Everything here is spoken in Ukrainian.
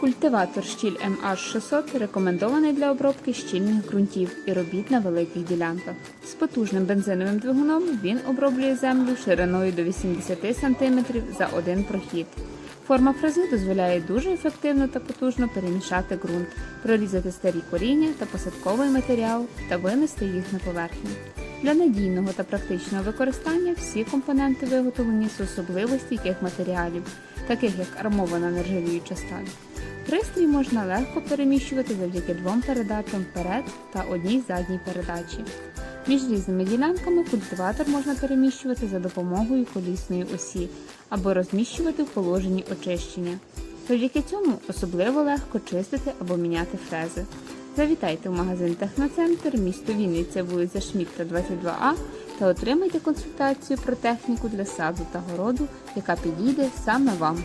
Культиватор щіль MH600 рекомендований для обробки щільних ґрунтів і робіт на великих ділянках. З потужним бензиновим двигуном він оброблює землю шириною до 80 см за один прохід. Форма фрези дозволяє дуже ефективно та потужно перемішати ґрунт, прорізати старі коріння та посадковий матеріал та винести їх на поверхню. Для надійного та практичного використання всі компоненти виготовлені з особливо стійких матеріалів, таких як армована нержавіюча сталь. Пристрій можна легко переміщувати завдяки двом передачам вперед та одній задній передачі. Між різними ділянками культиватор можна переміщувати за допомогою колісної осі або розміщувати в положенні очищення. Завдяки цьому особливо легко чистити або міняти фрези. Завітайте в магазин Техноцентр, місто Вінниця, вулиця Шмітта, 22А та отримайте консультацію про техніку для саду та городу, яка підійде саме вам.